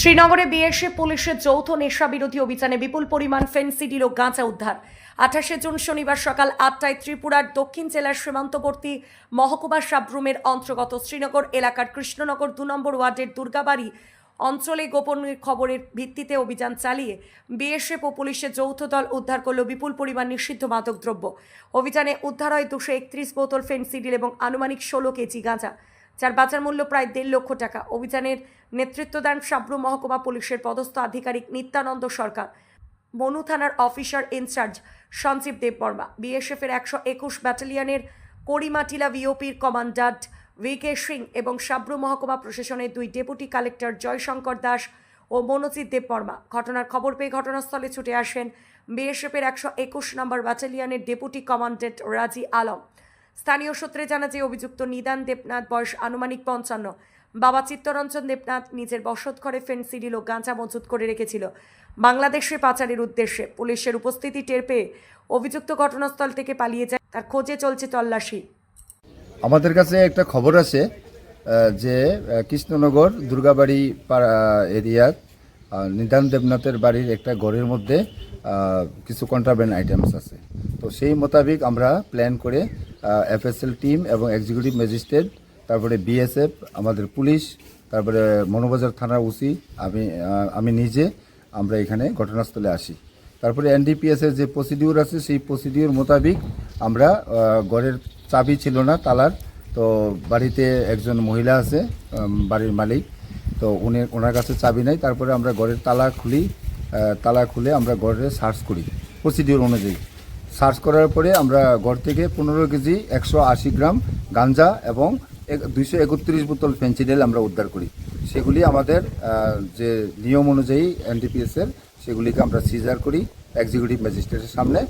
শ্রীনগরে বিএসএফ পুলিশের যৌথ নেশা বিরোধী অভিযানে বিপুল পরিমাণ ফেন্সিডিল ও গাঁজা উদ্ধার। আঠাশে জুন শনিবার সকাল আটটায় ত্রিপুরার দক্ষিণ জেলার সীমান্তবর্তী মহকুমা সাবরুমের অন্তর্গত শ্রীনগর এলাকার কৃষ্ণনগর দু নম্বর ওয়ার্ডের দুর্গাবাড়ি অঞ্চলে গোপন খবরের ভিত্তিতে অভিযান চালিয়ে বিএসএফ ও পুলিশের যৌথ দল উদ্ধার করল বিপুল পরিমাণ নিষিদ্ধ মাদক দ্রব্য অভিযানে উদ্ধার হয় দুশো একত্রিশ বোতল ফেন্সিডিল এবং আনুমানিক ষোলো কেজি গাঁজা। যার বাজার মূল্য প্রায় দেড় লক্ষ টাকা। অভিযানের নেতৃত্ব দেন সাবরু মহকুমা পুলিশের পদস্থ আধিকারিক নিত্যানন্দ সরকার। মনু থানার officer in-charge Sanjib Debbarma. BSF এর একশো একুশ ব্যাটালিয়নের করিমাটিলা ভিওপির কমান্ডান্ট ভি কে সিং এবং সাব্রু মহকুমা প্রশাসনের দুই ডেপুটি কালেক্টর জয়শঙ্কর দাস ও মনোজিৎ দেববর্মা। ঘটনার খবর পেয়ে ঘটনাস্থলে ছুটে আসেন বিএসএফ এর একশো একুশ নম্বর ব্যাটালিয়নের ডেপুটি কমান্ডেন্ট রাজি আলম। স্থানীয় সূত্রে জানা যে অভিযুক্ত নিদান দেবনাথ, বয়স আনুমানিক পঞ্চান্ন। বাবা চিত্তরঞ্জন দেবনাথ নিজের বসত ঘরে ফেন্সিডিল ও গাঁজা মজুত করে রেখেছিল। বাংলাদেশে পাচারের উদ্দেশ্যে পুলিশের উপস্থিতি টের পেয়ে অভিযুক্ত ঘটনাস্থল থেকে পালিয়ে যায় তার খোঁজে চলছে তল্লাশি। আমাদের কাছে একটা খবর আছে যে কৃষ্ণনগর দুর্গাবাড়ি এরিয়ার নিদান দেবনাথের বাড়ির একটা ঘরের মধ্যে কিছু কন্ট্রাব্যান্ড আইটেমস আছে। তো সেই মোতাবেক আমরা প্ল্যান করে এফএসএল টিম এবং এক্সিকিউটিভ ম্যাজিস্ট্রেট তারপরে বিএসএফ আমাদের পুলিশ, তারপরে মনোবাজার থানার ওসি আমি আমি নিজে আমরা এখানে ঘটনাস্থলে আসি। তারপরে এনডিপিএস এর যে প্রসিডিউর আছে, সেই প্রসিডিউর মোতাবেক আমরা ঘরের চাবি ছিল না, তালার, তো বাড়িতে একজন মহিলা আছে বাড়ির মালিক, তো উনি, ওনার কাছে চাবি নাই, তারপরে আমরা ঘরের তালা খুলি তালা খুলে আমরা ঘরে সার্চ করি প্রসিডিউর অনুযায়ী। সার্চ করার পরে আমরা ঘর থেকে পনেরো কেজি একশো আশি গ্রাম গাঞ্জা এবং দুইশো একত্রিশ বোতল ফেন্সিডেল আমরা উদ্ধার করি। সেগুলি আমাদের যে নিয়ম অনুযায়ী এনডিপিএসের সেগুলিকে আমরা সিজার করি এক্সিকিউটিভ ম্যাজিস্ট্রেটের সামনে।